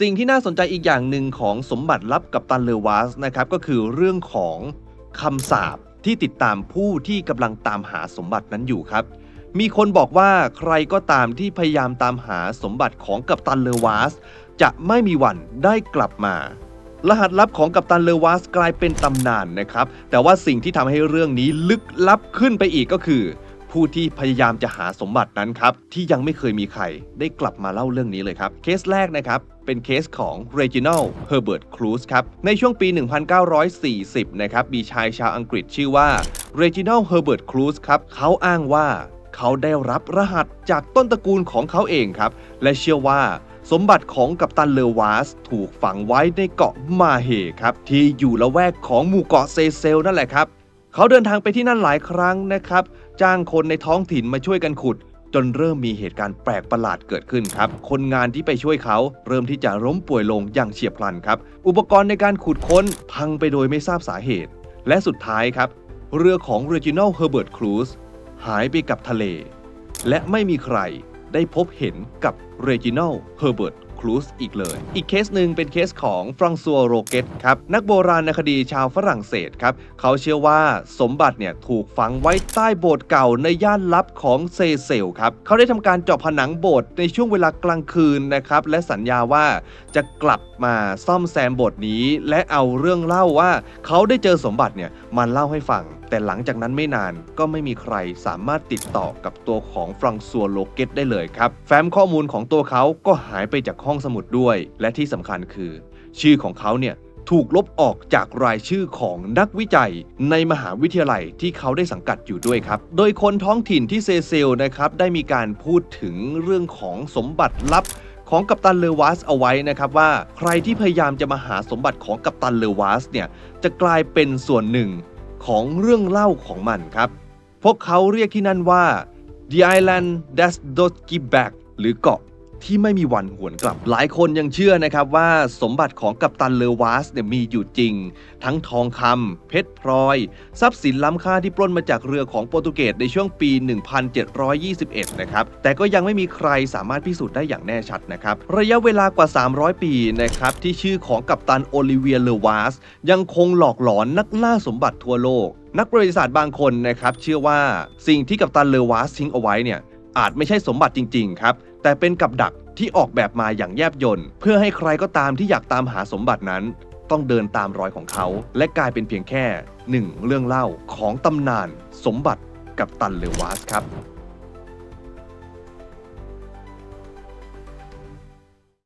สิ่งที่น่าสนใจอีกอย่างหนึ่งของสมบัติลับกับตันเลวาสนะครับก็คือเรื่องของคำสาปที่ติดตามผู้ที่กำลังตามหาสมบัตินั้นอยู่ครับ มีคนบอกว่าใครก็ตามที่พยายามตามหาสมบัติของกัปตันเลวาส จะไม่มีวันได้กลับมา รหัสลับของกัปตันเลวาสกลายเป็นตำนานนะครับ แต่ว่าสิ่งที่ทำให้เรื่องนี้ลึกลับขึ้นไปอีกก็คือ ผู้ที่พยายามจะหาสมบัตินั้นครับ ที่ยังไม่เคยมีใครได้กลับมาเล่าเรื่องนี้เลยครับ เคสแรกนะครับ เป็นเคสของ Reginald Herbert Cruz ครับ ในช่วงปี 1940 นะครับ มีชายชาวอังกฤษชื่อว่า Reginald Herbert Cruz ครับ เขาอ้างว่าเขาได้รับรหัสจากต้นตระกูลของเขาเองครับ และเชื่อว่าสมบัติของกัปตันเลวาส ถูกฝังไว้ในเกาะมาเฮครับ ที่อยู่ละแวกของหมู่เกาะเซเซลนั่นแหละครับ เขาเดินทางไปที่นั่นหลายครั้งนะครับ จ้างคนในท้องถิ่นมาช่วยกันขุด จนเริ่มมีเหตุการณ์แปลกประหลาดเกิดขึ้นครับ คนงานที่ไปช่วยเขาเริ่มที่จะล้มป่วยลงอย่างเฉียบพลันครับ อุปกรณ์ในการขุดค้นพังไปโดยไม่ทราบสาเหตุ และสุดท้ายครับ เรือของ Reginald Herbert Cruz หายไปกับทะเล และไม่มีใครได้พบเห็นกับ Reginald Herbert Cruz อีกเลย อีกเคสหนึ่งเป็นเคสของฟรังซัวโรเกตครับนักโบราณคดีชาวฝรั่งเศสครับเขาเชื่อว่าสมบัติเนี่ยถูกฝังไว้ใต้โบสถ์เก่าในย่านลับของเซเซลครับเขาได้ทำการเจาะผนังโบสถ์ในช่วงเวลากลางคืนนะครับและสัญญาว่าจะกลับมาซ่อมแซมโบสถ์นี้ และเอาเรื่องเล่าว่าเขาได้เจอสมบัติเนี่ยมาเล่าให้ฟัง แต่หลังจากนั้นไม่นานก็ไม่มีใครสามารถติดต่อกับตัวของฟรังซัวโลเกตได้เลยครับแฟ้มข้อมูลของตัวเขาก็หายไปจากห้องสมุดด้วย และที่สำคัญคือ ชื่อของเขาเนี่ยถูกลบออกจากรายชื่อของนักวิจัยในมหาวิทยาลัยที่เขาได้สังกัดอยู่ด้วยครับ โดยคนท้องถิ่นที่เซเซลนะครับได้มีการพูดถึงเรื่องของสมบัติลับของกัปตันเลวาสเอาไว้นะครับว่าใครที่พยายามจะมาหาสมบัติของกัปตันเลวาสเนี่ยจะกลายเป็นส่วนหนึ่งของเรื่องเล่าของมันครับ พวกเขาเรียกที่นั่นว่า The Island That Don't Give Back หรือเกาะ ที่ไม่มีวันหวนกลับ หลายคนยังเชื่อนะครับว่าสมบัติของกัปตันเลอวาสเนี่ยมีอยู่จริง ทั้งทองคำเพชรพลอย ทรัพย์สินล้ำค่าที่ปล้นมาจากเรือของโปรตุเกสในช่วงปี 1721 นะครับ แต่ก็ยังไม่มีใครสามารถพิสูจน์ได้อย่างแน่ชัดนะครับ ระยะเวลากว่า 300 ปีนะครับ ที่ชื่อของกัปตันโอลิเวียเลอวาสยังคงหลอกหลอนนักล่าสมบัติทั่วโลก นักประวัติศาสตร์บางคนนะครับเชื่อว่าสิ่งที่กัปตันเลอวาสทิ้งเอาไว้เนี่ย อาจไม่ใช่สมบัติจริง ๆ ครับ แต่เป็นกับดักที่ออกแบบมาอย่างแยบยลเพื่อให้ใครก็ตามที่อยากตามหาสมบัตินั้น ต้องเดินตามรอยของเขา และกลายเป็นเพียงแค่หนึ่งเรื่องเล่าของตำนานสมบัติกับตันเลวาสครับ